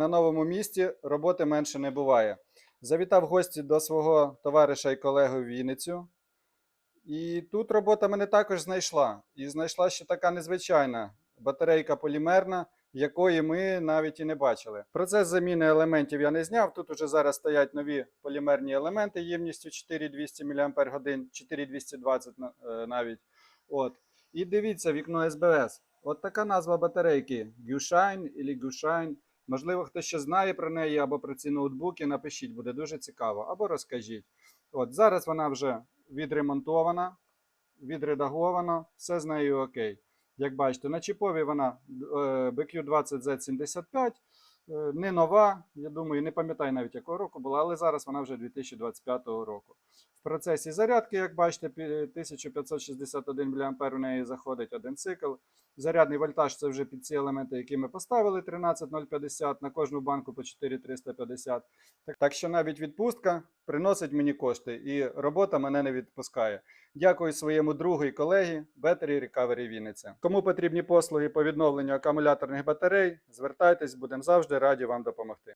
На новому місці роботи менше не буває. Завітав гості до свого товариша і колеги в Вінницю. І тут робота мене також знайшла. І знайшла ще така незвичайна батарейка полімерна, якої ми навіть і не бачили. Процес заміни елементів я не зняв. Тут уже зараз стоять нові полімерні елементи ємністю 4200 мАч, 4220 е, навіть. От. І дивіться вікно СБС. От така назва батарейки: Gushine або Gushine. Можливо, хтось ще знає про неї або про ці ноутбуки. Напишіть, буде дуже цікаво. Або розкажіть. От зараз вона вже відремонтована, відредагована, все з нею окей. Як бачите, на чіпові вона е, BQ20Z75, е, не нова, я думаю, не пам'ятаю навіть якого року була, але зараз вона вже 2025 року. В процесі зарядки, як бачите, 1561 мА у неї заходить один цикл. Зарядний вольтаж це вже під ці елементи, які ми поставили 13050 на кожну банку по 4350. Так, так що навіть відпустка приносить мені кошти, і робота мене не відпускає. Дякую своєму другу і колегі Battery Recovery Вінниця. Кому потрібні послуги по відновленню акумуляторних батарей, звертайтесь, будемо завжди раді вам допомогти.